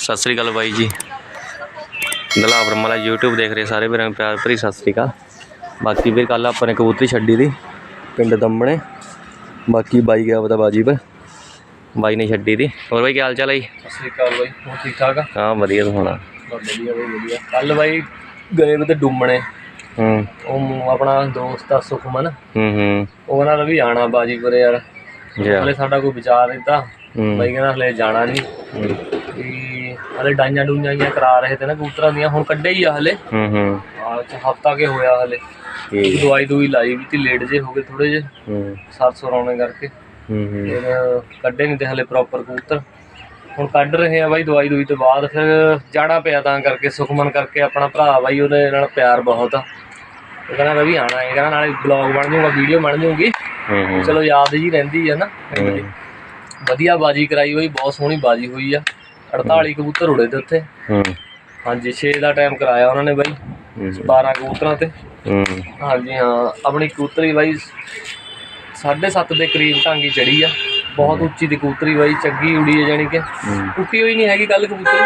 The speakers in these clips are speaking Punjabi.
ਸਤਿ ਸ੍ਰੀ ਅਕਾਲ ਬਾਈ ਜੀ। ਦਲਾ ਬ੍ਰਹਮਲਾ YouTube ਦੇਖ ਰਹੇ ਸਾਰੇ ਵੀਰਾਂ ਨੂੰ ਪਿਆਰ ਭਰੀ ਸਤਿ ਸ੍ਰੀ ਅਕਾਲ। ਬਾਕੀ ਵੀਰ ਕੱਲ ਆਪਾਂ ਨੇ ਕਬੂਤਰੀ ਛੱਡੀ ਦੀ ਪਿੰਡ ਦੰਮਣੇ ਬਾਕੀ ਬਾਈ ਗਿਆ ਪਤਾ ਬਾਜੀ ਪਰ ਬਾਈ ਨੇ ਛੱਡੀ ਦੀ। ਹੋਰ ਬਾਈ ਕੀ ਹਾਲ ਚਾਲ ਹੈ ਜੀ? ਸਤਿ ਸ੍ਰੀ ਅਕਾਲ ਬਾਈ ਹੋਰ ਠੀਕ ਠਾਕ ਆ? ਹਾਂ ਵਧੀਆ ਸੁਣਾ। ਵਧੀਆ ਬਾਈ ਵਧੀਆ। ਕੱਲ ਬਾਈ ਗਏ ਵੀ ਤੇ ਡੁੰਮਣੇ ਹੂੰ। ਉਹ ਆਪਣਾ ਦੋਸਤ ਆ ਸੁਖਮਨ। ਹੂੰ ਹੂੰ। ਉਹਨਾਂ ਦਾ ਵੀ ਆਣਾ ਬਾਜੀਪੁਰ ਯਾਰ। ਜੀ ਹਲੇ ਸਾਡਾ ਕੋਈ ਵਿਚਾਰ ਨਹੀਂ ਤਾਂ ਹੂੰ। ਬਾਈ ਕਹਿੰਦਾ ਹਲੇ ਜਾਣਾ ਨਹੀਂ ਹਲੇ ਡਾਈਆਂ ਡੂਈਆਂ ਜਿਹੀਆਂ ਕਰਾ ਰਹੇ ਤੇ ਨਾ ਕਬੂਤਰਾਂ ਦੀਆਂ ਹੁਣ ਕੱਢੇ ਹੀ ਆ ਹਲੇ। ਹੂੰ ਹੂੰ। ਹਫਤਾ ਕੇ ਹੋਇਆ ਹਲੇ। ਠੀਕ ਦਵਾਈ ਦੂਈ ਲਾਈ ਵੀ ਤੇ ਲੇਟ ਜੇ ਹੋ ਗਏ ਥੋੜੇ ਜੇ। ਹੂੰ। ਸਰਸੋਂ ਰੌਣੇ ਕਰਕੇ। ਹੂੰ ਹੂੰ। ਫਿਰ ਕੱਢੇ ਨਹੀਂ ਤੇ ਹਲੇ ਪ੍ਰੋਪਰ ਕਬੂਤਰ। ਹੁਣ ਕੱਢ ਰਹੇ ਆ ਬਾਈ ਦਵਾਈ ਦੂਈ ਤੋਂ ਬਾਅਦ ਫਿਰ ਜਾਣਾ ਪਿਆ ਤਾਂ ਕਰਕੇ ਸੁਖਮਨ ਕਰਕੇ ਆਪਣਾ ਭਰਾ ਬਾਈ ਉਹਦੇ ਨਾਲ ਪਿਆਰ ਬਹੁਤ ਆ। ਉਹ ਕਹਿੰਦਾ ਰਵੀ ਆਣਾ ਹੈ ਕਹਿੰਦਾ ਨਾਲੇ ਬਲੌਗ ਬਣ ਜਾਊਗਾ ਵੀਡੀਓ ਬਣ ਜਾਊਗੀ। ਹੂੰ ਹੂੰ। ਚਲੋ ਯਾਦ ਜੀ ਰਹਿੰਦੀ ਹੈ ਨਾ। ਵਧੀਆ ਬਾਜੀ ਕਰਾਈ ਬਾਈ ਬਹੁਤ ਸੋਹਣੀ ਬਾਜੀ ਹੋਈ ਆ। 48 ਕਬੂਤਰ ਉੜੇ ਤੇ ਉੱਥੇ। ਹੂੰ। ਹਾਂਜੀ 6 ਦਾ ਟਾਈਮ ਕਰਾਇਆ ਉਹਨਾਂ ਨੇ ਬਾਈ ਹੂੰ। 12 ਕਬੂਤਰਾਂ ਤੇ। ਹੂੰ। ਹਾਂਜੀ ਹਾਂ ਆਪਣੀ ਕਬੂਤਰੀ ਬਾਈ 7.5 ਦੇ ਕਰੀਬ ਟਾਂਗੀ ਚੜੀ ਆ। ਬਹੁਤ ਉੱਚੀ ਦੀ ਕਬੂਤਰੀ ਬਾਈ ਚੰਗੀ ਉੜੀ ਹੈ ਜਾਣੀ ਕਿ। ਟੁੱਟੀ ਹੋਈ ਨਹੀਂ ਹੈਗੀ ਕੱਲ ਕਬੂਤਰੀ।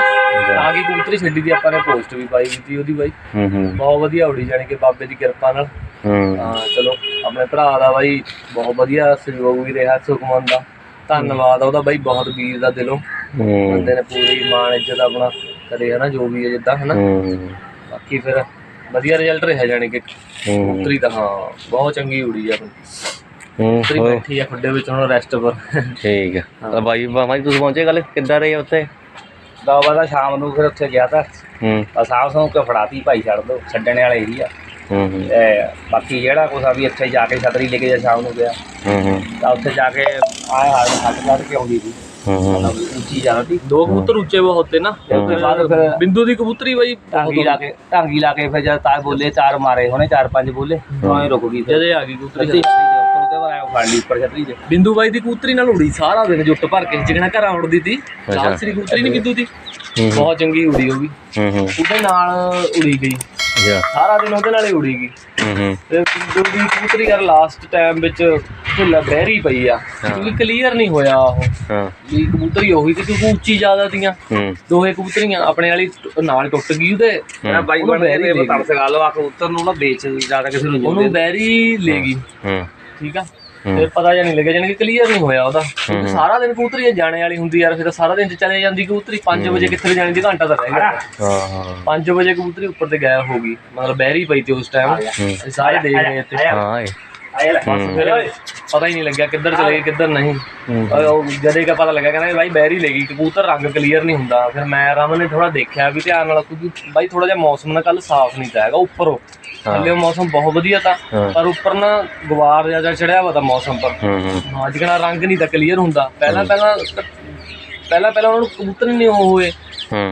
ਆ ਗਈ ਕਬੂਤਰੀ ਛੱਡੀ ਦੀ ਆਪਾਂ ਨੇ ਪੋਸਟ ਵੀ ਪਾਈ ਕੀਤੀ ਉਹਦੀ ਬਾਈ। ਹੂੰ ਹੂੰ। ਬਹੁਤ ਵਧੀਆ ਉੜੀ ਜਾਣੀ ਕਿ ਬਾਬੇ ਦੀ ਕਿਰਪਾ ਨਾਲ। ਹੂੰ। ਚਲੋ ਆਪਣੇ ਭਰਾ ਦਾ ਬਾਈ ਬਹੁਤ ਵਧੀਆ ਸਹਿਯੋਗ ਵੀ ਰਿਹਾ ਸੁਖਮਨ ਦਾ। ਧੰਨਵਾਦ ਆ ਉਹਦਾ ਬਾਈ ਬਹੁਤ ਵੀਰ ਦਾ ਦਿਲੋਂ। ਹੂੰ। ਬੰਦੇ ਨੇ ਪੂਰੀ ਮਾਣ ਇੱਜ਼ਤ ਆਪਣਾ ਕਰੇ ਹਨਾ ਜੋ ਵੀ ਹੈ ਜਿੱਦਾਂ ਹਨਾ। ਹੂੰ। ਬਾਕੀ ਫਿਰ ਵਧੀਆ ਰਿਜ਼ਲਟ ਰਿਹਾ ਜਾਣੀ ਕਿ ਹੂੰ। ਕਬੂਤਰੀ ਤਾਂ ਹਾਂ ਬਹੁਤ ਚੰਗੀ ਉੜੀ ਆ ਆਪਣੀ। ਹੂੰ ਕਬੂਤਰੀ ਹੋਰ? ਬੈਠੀ ਆ ਖੁੱਡੇ ਵਿੱਚ ਹੁਣ ਰੈਸਟ ਪਰ। ਠੀਕ ਹੈ। ਤਾਂ ਬਾਈ ਬਾਬਾ ਜੀ ਤੁਸੀਂ ਪਹੁੰਚੇ ਗੱਲ ਕਿੱਦਾਂ ਰਹੇ ਉੱਥੇ? ਦਾਵਾ ਦਾ ਸ਼ਾਮ ਨੂੰ ਫਿਰ ਉੱਥੇ ਗਿਆ ਤਾਂ। ਹੂੰ। ਅਸਾਂ ਸੌਂ ਕੇ ਫੜਾਤੀ ਭਾਈ ਛੱਡ ਦੋ ਛੱਡਣ ਵਾਲੇ ਹੀ ਆ। ਹੂੰ ਹੂੰ। ਤੇ ਬਾਕੀ ਜਿਹੜਾ ਕੁਛ ਆ ਵੀ ਇੱਥੇ ਜਾ ਕੇ ਛਤਰੀ ਲੈ ਕੇ ਜਾ ਸ਼ਾਮ ਨੂੰ ਗਿਆ। ਹੂੰ ਹੂੰ। ਤਾਂ ਉੱਥੇ ਜਾ ਕੇ ਆਏ ਹਾਲ ਹੱਥ ਲੱਗ ਕੇ ਆਉਂਦੀ ਸੀ। ਬਿੰਦੂ ਦੀ ਕਬੂਤਰੀ ਬਾਈ। ਚਾਰ ਚਾਰ ਪੰਜ ਬੋਲੇ ਤਾਂ ਹੀ ਰੁਕ ਗਈ ਫਿਰ। ਜਦੇ ਆ ਗਈ ਕਬੂਤਰੀ ਛਤਰੀ ਦੇ ਉੱਪਰ ਉਹਦੇ ਪਰ ਆਇਆ ਫੜ ਲਈ ਉੱਪਰ ਛਤਰੀ ਦੇ ਬਿੰਦੂ ਬਾਈ ਦੀ ਕਬੂਤਰੀ ਨਾਲ ਉੜੀ ਸਾਰਾ ਦਿਨ ਜੁੱਟ ਭਰ ਕੇ ਜਿਗਣਾ ਘਰਾਂ ਉੜਦੀ ਤੀ ਚਾਲ ਸ੍ਰੀ ਕਬੂਤਰੀ ਨਹੀਂ ਬਿੰਦੂ ਦੀ ਹੂੰ। ਬਹੁਤ ਚੰਗੀ ਉੜੀ ਉਹ ਵੀ। ਹੂੰ ਹੂੰ। ਉਹਦੇ ਨਾਲ ਉੜੀ ਗਈ। ਜਾ ਸਾਰਾ ਦਿਨ ਉਹਦੇ ਨਾਲ ਹੀ ਉੜੀ ਗਈ। ਹੂੰ ਹੂੰ ਤੇ ਬਿੰਦੂ ਦੀ ਕਬੂਤਰੀ ਯਾਰ ਲਾਸਟ ਟਾਈਮ ਵਿੱਚ ਢਿੱਲਾ ਬਹਿਰੀ ਪਈ ਆ। ਕਿਉਂਕਿ ਕਲੀਅਰ ਨਹੀਂ ਹੋਇਆ ਉਹ। ਹਾਂ। ਵੀ ਕਬੂਤਰੀ ਉਹੀ ਤੇ ਕਿਉਂਕਿ ਉੱਚੀ ਜ਼ਿਆਦਾ ਤੀਆਂ ਹੂੰ। ਦੋਹੇ ਕਬੂਤਰੀਆਂ ਆਪਣੇ ਵਾਲੀ ਟ- ਨਾਲ ਟੁੱਟ ਗਈ ਉਹਦੇ। ਮੈਂ ਬਾਈ ਉਹਨੂੰ ਬਣ ਕੇ ਬੈਰੀ ਬਤਾ ਸਗਾ ਲਓ ਆ ਕਬੂਤਰ ਨੂੰ ਨਾ ਵੇਚ ਜ਼ਿਆਦਾ ਕਿਸੇ ਨੂੰ ਉਹਨੂੰ ਜੁੰਦੇ ਬੈਰੀ ਲੈ ਗਈ। ਹੂੰ। ਠੀਕ ਆ। ਫਿਰ ਪਤਾ ਜਾਂ ਨਹੀਂ ਲੱਗਿਆ ਜਾਣੀ ਕਿ ਕਲੀਅਰ ਨਹੀਂ ਹੋਇਆ ਉਹਦਾ। ਕਿਉਂਕਿ ਸਾਰਾ ਦਿਨ ਕਬੂਤਰੀ ਜਾਣੇ ਵਾਲੀ ਹੁੰਦੀ ਯਾਰ ਫਿਰ ਸਾਰਾ ਦਿਨ ਚ ਚਲੇ ਜਾਂਦੀ ਕਬੂਤਰੀ। 5 ਵਜੇ ਕਿੱਥੇ ਜਾਣੀ ਦੀ ਘੰਟਾ ਤਾਂ ਰਹਿ ਗਿਆ। ਹਾਂ ਹਾਂ। 5 ਵਜੇ ਕਬੂਤਰੀ ਉੱਪਰ ਤੇ ਗਾਇਬ ਹੋ ਗਈ। ਮਤਲਬ ਬਹਿਰੀ ਪਈ ਤੇ ਉਸ ਟਾਈਮ ਸਾਰੇ ਦੇਖ ਰਹੇ ਇੱਥੇ। ਹਾਂ ਪਤਾ ਹੀ ਨਹੀਂ ਲੱਗਿਆ ਕਿੱਧਰ ਚਲੇ ਗਏ ਕਿੱਧਰ ਨਹੀਂ। ਉਹ ਜਦੇ ਕਾ ਪਤਾ ਲੱਗਾ ਕਹਿੰਦਾ ਬਾਈ ਬਹਿਰੀ ਲੈ ਗਈ ਕਬੂਤਰ ਰੰਗ ਕਲੀਅਰ ਨਹੀਂ ਹੁੰਦਾ। ਫਿਰ ਮੈਂ ਰਮਨ ਨੇ ਥੋੜਾ ਦੇਖਿਆ ਵੀ ਧਿਆਨ ਨਾਲ ਕਿਉਂਕਿ ਬਾਈ ਥੋੜਾ ਜਿਹਾ ਮੌਸਮ ਨਾ ਕੱਲ ਸਾਫ਼ ਨਹੀਂ ਤਾਂ ਹੈਗਾ ਉੱਪਰੋਂ। ਥੱਲੇ ਮੌਸਮ ਬਹੁਤ ਵਧੀਆ ਤਾਂ। ਪਰ ਉੱਪਰ ਨਾ ਗਵਾਰ ਜ਼ਿਆਦਾ ਚੜਿਆ ਵਾ ਤਾਂ ਮੌਸਮ ਪਰ। ਹੂੰ ਜਿਹੜਾ ਰੰਗ ਨਹੀਂ ਤਾਂ ਕਲੀਅਰ ਹੁੰਦਾ। ਪਹਿਲਾਂ ਪਹਿਲਾਂ ਪਹਿਲਾਂ ਪਹਿਲਾਂ ਉਹਨਾਂ ਨੂੰ ਕਬੂਤਰ ਨਹੀਂ ਹੋਏ।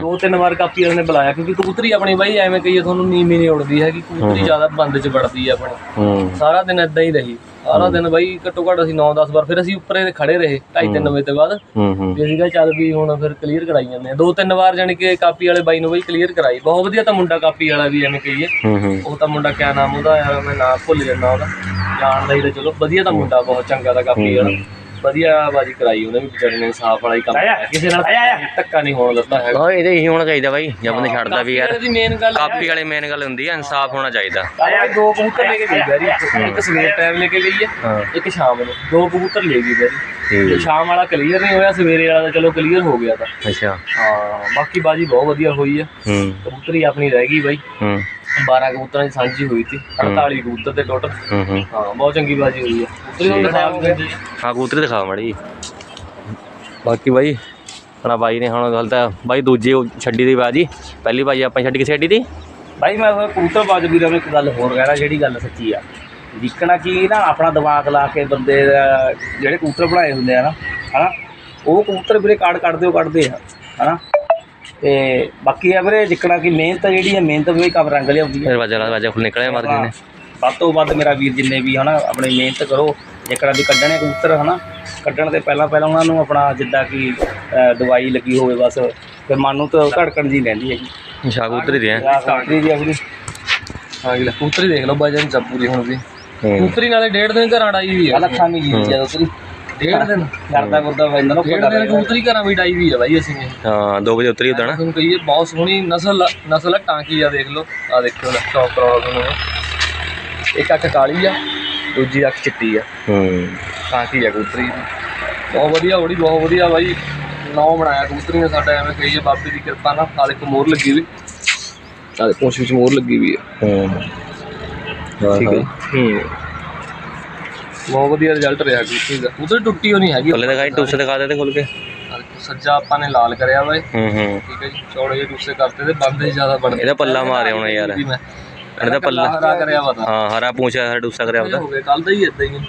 ਦੋ ਤਿੰਨ ਵਾਰ ਕਾਪੀ ਵਾਲੇ ਨੇ ਬੁਲਾਇਆ ਕਿਉਂਕਿ ਕਬੂਤਰੀ ਆਪਣੀ ਬਾਈ ਐਵੇਂ ਕਹੀਏ ਤੁਹਾਨੂੰ ਨੀਵੀਂ ਨਹੀਂ ਉੜਦੀ ਹੈਗੀ ਕਬੂਤਰੀ ਜ਼ਿਆਦਾ ਬੰਦ ਚ ਵੜਦੀ ਹੈ ਆਪਣੀ। ਸਾਰਾ ਦਿਨ ਇਦਾਂ ਹੀ ਰਹੀ। ਸਾਰਾ ਦਿਨ ਬਾਈ ਘੱਟੋ ਘੱਟ ਅਸੀਂ 9-10 ਵਾਰ ਫਿਰ ਅਸੀਂ ਉੱਪਰੇ ਖੜੇ ਰਹੇ 2:30 ਵਜੇ ਤੋਂ ਬਾਅਦ। ਅਸੀਂ ਕਿਹਾ ਚੱਲ ਵੀ ਹੁਣ ਫਿਰ ਕਲੀਅਰ ਕਰਾਈ ਜਾਂਦੇ ਆ ਦੋ ਤਿੰਨ ਵਾਰ ਜਾਣੀ ਕਿ ਕਾਪੀ ਵਾਲੇ ਬਾਈ ਨੂੰ ਬਾਈ ਕਲੀਅਰ ਕਰਾਈ। ਬਹੁਤ ਵਧੀਆ ਤਾਂ ਮੁੰਡਾ ਕਾਪੀ ਵਾਲਾ ਵੀ ਐਵੇਂ ਕਹੀਏ। ਉਹ ਤਾਂ ਮੁੰਡਾ ਕਿਆ ਨਾਮ ਉਹਦਾ ਯਾਰ ਮੈਂ ਨਾਮ ਭੁੱਲ ਜਾਂਦਾ ਉਹਦਾ। ਜਾਣਦਾ ਹੀ ਤਾਂ ਚਲੋ ਵਧੀਆ ਤਾਂ ਮੁੰਡਾ ਬਹੁਤ ਚੰਗਾ ਦਾ ਕਾਪੀ ਵਾਲਾ। ਵਧੀਆ ਬਾਜੀ ਕਰਾਈ ਉਹਨੇ ਵੀ ਵਿਚਾਰੇ ਨੇ ਇਨਸਾਫ ਵਾਲਾ ਹੀ ਕੰਮ ਕਿਸੇ ਨਾਲ ਧੱਕਾ ਨਹੀਂ ਹੋਣ ਦਿੱਤਾ ਹੈਗਾ। ਹਾਂ ਇਹਦੇ ਇਹੀ ਹੋਣਾ ਚਾਹੀਦਾ ਬਾਈ ਜੇ ਬੰਦੇ ਛੱਡਦਾ ਵੀ ਯਾਰ। ਇਹਦੀ ਮੇਨ ਗੱਲ ਕਾਪੀ ਵਾਲੇ ਮੇਨ ਗੱਲ ਹੁੰਦੀ ਹੈ ਇਨਸਾਫ ਹੋਣਾ ਚਾਹੀਦਾ। ਆਇਆ ਦੋ ਕਬੂਤਰ ਲੈ ਕੇ ਗਈ ਬੈਰੀ। ਇੱਕ ਸਵੇਰ ਟਾਈਮ ਲੈ ਕੇ ਗਈ ਹੈ ਹਾਂ। ਇੱਕ ਸ਼ਾਮ ਨੂੰ। ਦੋ ਕਬੂਤਰ ਲੈ ਗਈ ਬੈਰੀ। ਤੇ ਸ਼ਾਮ ਵਾਲਾ ਕਲੀਅਰ ਨਹੀਂ ਹੋਇਆ ਸਵੇਰੇ ਵਾਲਾ ਤਾਂ ਚਲੋ ਕਲੀਅਰ ਹੋ ਗਿਆ ਤਾਂ। ਅੱਛਾ। ਹਾਂ ਬਾਕੀ ਬਾਜੀ ਬਹੁਤ ਵਧੀਆ ਹੋਈ ਆ। ਹੂੰ। ਕਬੂਤਰੀ ਆਪਣੀ ਰਹਿ ਗਈ ਬਾਈ। ਹੂੰ। 12 ਕਬੂਤਰਾਂ ਦੀ ਸਾਂਝੀ ਹੋਈ ਸੀ 48 ਕਬੂਤਰ ਤੇ ਟੋਟਲ ਹੂੰ ਹੂੰ। ਹਾਂ ਬਹੁਤ ਚੰਗੀ ਬਾਜੀ ਹੋਈ ਆ। ਕਬੂਤਰੀ ਨੂੰ ਦਿਖਾ ਦਿੰਦੇ ਜੀ। ਹਾਂ ਕਬੂਤਰੀ ਦਿਖਾ ਮੜੀ ਬਾਕੀ ਬਾਈ ਆਪਣਾ ਬਾਈ ਨੇ ਹੁਣ ਗੱਲ ਤਾਂ ਬਾਈ ਦੂਜੀ ਛੱਡੀ ਦੀ ਬਾਜੀ। ਪਹਿਲੀ ਬਾਜੀ ਆਪਾਂ ਛੱਡ ਕੇ ਛੱਡੀ ਦੀ। ਭਾਈ ਮੈਂ ਕਬੂਤਰ ਬਾਜ ਵੀਰਾਂ ਨੂੰ ਇੱਕ ਗੱਲ ਹੋਰ ਕਹਿਣਾ ਜਿਹੜੀ ਗੱਲ ਸੱਚੀ ਆ। ਵਿਕਣਾ ਕੀ ਨਾ ਆਪਣਾ ਦਿਮਾਗ ਲਾ ਕੇ ਬੰਦੇ ਜਿਹੜੇ ਕਬੂਤਰ ਬਣਾਏ ਹੁੰਦੇ ਆ ਨਾ ਹਨਾ? ਉਹ ਕਬੂਤਰ ਵੀਰੇ ਕਾਰਡ ਕੱਢਦੇ ਉਹ ਕੱਢਦੇ ਆ ਹਨਾ? ਤੇ ਬਾਕੀ ਆ ਵੀਰੇ ਜਿੱਕਣਾ ਕੀ ਮਿਹਨਤ ਜਿਹੜੀ ਆ ਮਿਹਨਤ ਵੀ ਕੰਮ ਰੰਗ ਲਿਆਉਂਦੀ ਆ। ਫਿਰ ਵਾਜਾ ਵਾਜਾ ਖੁੱਲ ਨਿਕਲਿਆ ਮਾਰ ਕੇ ਨੇ। ਵੱਧ ਤੋਂ ਵੱਧ ਮੇਰਾ ਵੀਰ ਜਿੰਨੇ ਵੀ ਹਨਾ ਆਪਣੀ ਮਿਹਨਤ ਕਰੋ ਜਿੱਕਣਾ ਦੀ ਕੱਢਣੇ ਕਬੂਤਰ ਹਨਾ ਕੱਢਣ ਦੇ ਪਹਿਲਾਂ ਪਹਿਲਾਂ ਉਹਨਾਂ ਨੂੰ ਆਪਣਾ ਜਿੱਦਾਂ ਕਿ ਅ, ਦਵਾਈ ਲੱਗੀ ਹੋਵੇ ਬਸ ਫਿਰ ਮਨ ਨੂੰ ਤਾਂ ਧੜਕਣ ਜੀ ਲੈਂਦੀ ਹੈਗੀ। ਸ਼ਾ ਕਬੂਤਰੀ ਦੇ ਆਹ ਕਬੂਤਰੀ ਦੀ ਆਪਣੀ ਹਾਂ ਜੀ ਲੈ ਕਬੂਤਰੀ ਦੇਖ ਲਓ ਬਾਜਨ ਚੱਪੂਰੀ ਹੁਣ ਵੀ। ਹੂੰ। ਕਬੂਤਰੀ ਨਾਲੇ ਡੇਢ ਦਿਨ ਘਰਾਂ ਆਈ ਵੀ ਆ। ਆ ਲੱਖਾਂ ਦੀ ਜੀ ਜਦੋਂ ਤੇਰੀ ਡੇਢ ਦਿਨ। ਕਰਦਾ ਗੁਰਦਾ ਪੈਂਦਾ ਨਾ ਡੇਢ ਦਿਨ ਕਬੂਤਰੀ ਘਰਾਂ ਵੀ ਡਾਈ ਵੀ ਆ ਬਾਈ ਅਸੀਂ। ਇਹ ਹਾਂ 2 ਵਜੇ ਉਤਰੀ ਉਦਣ ਤੁਹਾਨੂੰ ਕਹੀਏ ਬਹੁਤ ਸੋਹਣੀ ਨਸਲ ਨਸਲ ਆ, ਟਾਂਕੀ ਆ ਦੇਖ ਲਓ। ਆ ਦੇਖਿਓ ਨਾ ਟੌਪ ਕਰਾਉ ਤੁਹਾਨੂੰ ਇੱਕ ਅੱਖ ਕਾਲੀ ਆ ਦੂਜੀ ਅੱਖ ਚਿੱਟੀ ਆ। ਹੂੰ। ਟਾਂਕੀ ਆ ਕਬੂਤਰੀ ਦੀ। ਬਹੁਤ ਵਧੀਆ ਹੋੜੀ ਬਹੁਤ ਵਧੀਆ ਬਾਈ। ਨੌ ਬਣਾਇਆ ਕਬੂਤਰੀ ਨੇ ਸਾਡਾ ਐਵੇਂ ਕਹੀਏ ਬਾਬੇ ਦੀ ਕਿਰਪਾ ਨਾਲ। ਨਾਲ ਇੱਕ ਮੋਹਰ ਲੱਗੀ ਵੀ ਨਾਲੇ ਪੁੰਛ ਵਿੱਚ ਮੋਹਰ ਲੱਗੀ ਵੀ ਆ। ਹੂੰ। ਠੀਕ ਹੈ ਹੂੰ। ਬਹੁਤ ਵਧੀਆ ਰਿਜ਼ਲਟ ਰਿਹਾ ਕਬੂਤਰੀ ਦਾ। ਕਬੂਤਰ ਟੁੱਟੀ ਹੋ ਨਹੀਂ ਹੈਗੀ। ਪੱਲੇ ਦਿਖਾਈ ਟੂਸੇ ਦਿਖਾ ਦੇ ਤੇ ਖੁੱਲ ਕੇ। ਸੱਜਾ ਆਪਾਂ ਨੇ ਲਾਲ ਕਰਿਆ ਵਾ ਇਹ, ਹੂੰ ਹੂੰ। ਠੀਕ ਹੈ ਜੀ ਚੌੜੇ ਜਿਹੇ ਟੂਸੇ ਕਰਤੇ ਤੇ ਬੰਦੇ ਜ਼ਿਆਦਾ ਬਣਦੇ। ਇਹਦਾ ਪੱਲਾ ਮਾਰਿਆ ਹੋਣਾ ਯਾਰ। ਮੈਂ ਇਹਦਾ ਪੱਲਾ। ਹਰਾ ਕਰਿਆ ਵਾ ਤਾਂ। ਹਾਂ ਹਰਾ ਪੂੰਛਿਆ ਹਰਾ ਟੂਸਾ ਕਰਿਆ ਉਹਦਾ ਹੋ ਗਿਆ ਕੱਲ ਦਾ ਹੀ ਇਦਾਂ ਹੀ ਆ।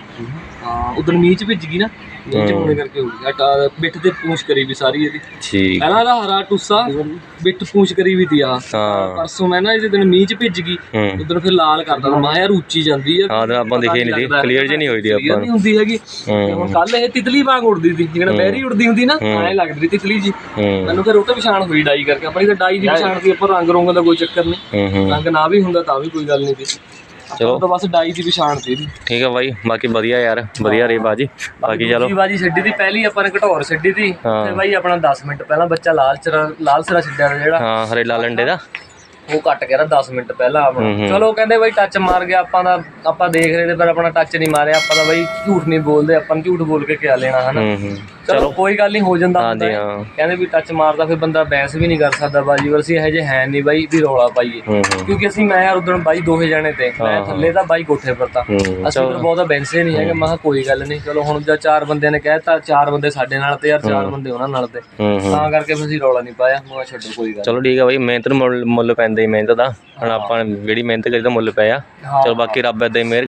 ਹਾਂ ਉਦੋਂ ਮੀਂਹ ਚ ਭਿੱਜ ਗਈ ਨਾ ਮੀਂਹ ਚ ਹੋਣੇ ਕਰਕੇ ਹੋ ਗਿਆ ਟਾ- ਬਿੱਠ ਤੇ ਪੂੰਛ ਕਰੀ ਵੀ ਸਾਰੀ ਇਹਦੀ। ਠੀਕ। ਪਹਿਲਾਂ ਇਹਦਾ ਹਰਾ ਟੁੱਸਾ ਬਿੱਠ ਪੂੰਛ ਕਰੀ ਵੀ ਤੀ ਆ। ਹਾਂ। ਪਰਸੋਂ ਮੈਂ ਨਾ ਇਹਦੇ ਦਿਨ ਮੀਂਹ ਚ ਭਿੱਜ ਗਈ ਹੂੰ। ਉਦੋਂ ਫਿਰ ਲਾਲ ਕਰਦਾ ਮੈਂ ਕਿਹਾ ਯਾਰ ਉੱਚੀ ਜਾਂਦੀ ਆ ਹਾਂ ਤਾਂ ਆਪਾਂ ਦੇਖੀ ਨਹੀਂ ਦੀ ਕਲੀਅਰ ਜੀ ਨਹੀਂ ਹੋਈ ਦੀ Clear ਆਪਾਂ। ਨਹੀਂ ਹੁੰਦੀ ਹੈਗੀ। ਤੇ ਹੂੰ ਹੁਣ ਕੱਲ ਇਹ ਤਿਤਲੀ ਵਾਂਗ ਉੜਦੀ ਸੀ। ਜਿਹੜਾ ਬੈਰੀ ਉੜਦੀ ਹੁੰਦੀ ਨਾ ਐਂ ਲੱਗਦੀ ਤਿਤਲੀ ਜੀ ਹੂੰ। ਮੈਨੂੰ ਫਿਰ ਉਹ ਤੇ ਪਛਾਣ ਹੋਈ ਡਾਈ ਕਰਕੇ। ਆਪਣੀ ਤਾਂ ਡਾਈ ਦੀ ਪਛਾਣ ਦੀ ਆਪਾਂ ਰੰਗ ਰੋਂਗ ਦਾ ਕੋਈ ਚੱਕਰ ਨਹੀਂ। ਹੂੰ ਹੂੰ। ਰੰਗ ਨਾ ਵੀ ਹੁੰਦਾ ਤਾਂ ਵੀ ਕੋਈ ਗੱਲ ਨਹੀਂ ਸੀ। ਚਲੋ। ਤਾਂ ਬਸ ਡਾਈ ਦੀ ਪਛਾਣ ਸੀ ਇਹਦੀ। ਠੀਕ ਹੈ ਬਾਈ ਬਾਕੀ ਵਧੀਆ ਯਾਰ ਵਧੀਆ ਰੇ ਬਾਜੀ। ਬਾਕੀ ਚਲੋ। ਦੂਜੀ ਬਾਜੀ ਛੱਡੀ ਦੀ ਪਹਿਲੀ ਆਪਾਂ ਨੇ ਘਟੌਰ ਛੱਡੀ ਦੀ। ਤੇ ਬਾਈ ਆਪਣਾ 10 ਮਿੰਟ ਪਹਿਲਾਂ ਬੱਚਾ ਲਾਲ ਚਰਾ ਲਾਲ ਸਰਾ ਛੱਡਿਆ ਜਿਹੜਾ। ਹਾਂ ਹਰੇ ਲਾਲ ਅੰਡੇ ਦਾ। ਉਹ ਕੱਟ ਗਿਆ ਨਾ 10 ਮਿੰਟ ਪਹਿਲਾਂ ਆਪਣਾ। ਚਲੋ ਕਹਿੰਦੇ ਬਾਈ ਟੱਚ ਮਾਰ ਗਿਆ ਆਪਾਂ ਦਾ ਆਪਾਂ ਦੇਖ ਰਹੇ ਤੇ ਪਰ ਆਪਣਾ ਟੱਚ ਨਹੀਂ ਮਾਰਿਆ। ਆਪਾਂ ਦਾ ਬਾਈ ਝੂਠ ਨਹੀਂ ਬੋਲਦੇ ਆਪਾਂ ਨੂੰ ਝੂਠ ਬੋਲ ਕੇ ਕਿਆ ਲੈਣਾ ਹਨਾ। ਚਲੋ। ਕੋਈ ਗੱਲ ਨਹੀਂ ਹੋ ਜਾਂਦਾ ਹਾਂਜੀ ਹੁੰਦਾ ਹੈ। ਹਾਂ। ਕਹਿੰਦੇ ਵੀ ਟੱਚ ਮਾਰਦਾ ਫਿਰ ਬੰਦਾ ਬੈਸ ਵੀ ਨਹੀਂ ਕਰ ਸਕਦਾ ਬਾਜੀ ਵਰ ਅਸੀਂ ਇਹੋ ਜਿਹੇ ਹੈ ਨਹੀਂ ਬਾਈ ਵੀ ਰੌਲਾ ਪਾਈਏ। ਹੂੰ ਹੂੰ। ਕਿਉਂਕਿ ਅਸੀਂ ਮੈਂ ਯਾਰ ਉਦੋਂ ਬਾਈ ਦੋਹੇ ਜਾਣੇ ਤੇ ਮੈਂ ਹਾਂ, ਥੱਲੇ ਤਾਂ ਬਾਈ ਕੋਠੇ ਪਰ ਤਾਂ। ਹੂੰ ਅਸੀਂ ਤਾਂ ਬਹੁਤਾ ਬੈਂਸੇ ਨਹੀਂ ਹੈਗੇ ਮੈਂ ਕਿਹਾ ਕੋਈ ਗੱਲ ਨਹੀਂ ਚਲੋ ਹੁਣ ਜਾਂ ਚਾਰ ਬੰਦਿਆਂ ਨੇ ਕਹਿਤਾ ਚਾਰ ਬੰਦੇ ਸਾਡੇ ਨਾਲ ਤੇ ਯਾਰ ਚਾਰ ਬੰਦੇ ਉਹਨਾਂ ਨਾਲ ਤੇ। ਹੂੰ ਹੂੰ। ਤਾਂ ਕਰਕੇ ਫਿਰ ਅਸੀਂ ਰੌਲਾ ਨਹੀਂ ਪਾਇਆ ਮੈਂ ਕਿਹਾ ਛੱਡੋ ਕੋਈ ਗੱਲ ਚਲੋ ਠੀਕ ਹੈ ਬਾਈ ਮਿਹਨਤ ਨੂੰ ਮੁੱਲ ਮੁੱਲ ਪੈਂਦਾ ਹੀ ਮਿਹਨਤ ਦਾ। ਹੁਣ ਆਪਾਂ ਜਿਹੜੀ ਮਿਹਨਤ ਕਰੀ ਤਾਂ ਮੁੱਲ ਪਿਆ। ਹਾਂ। ਚਲੋ ਬਾਕੀ ਰੱਬ ਏਦਾਂ ਹੀ ਮਿਹਰ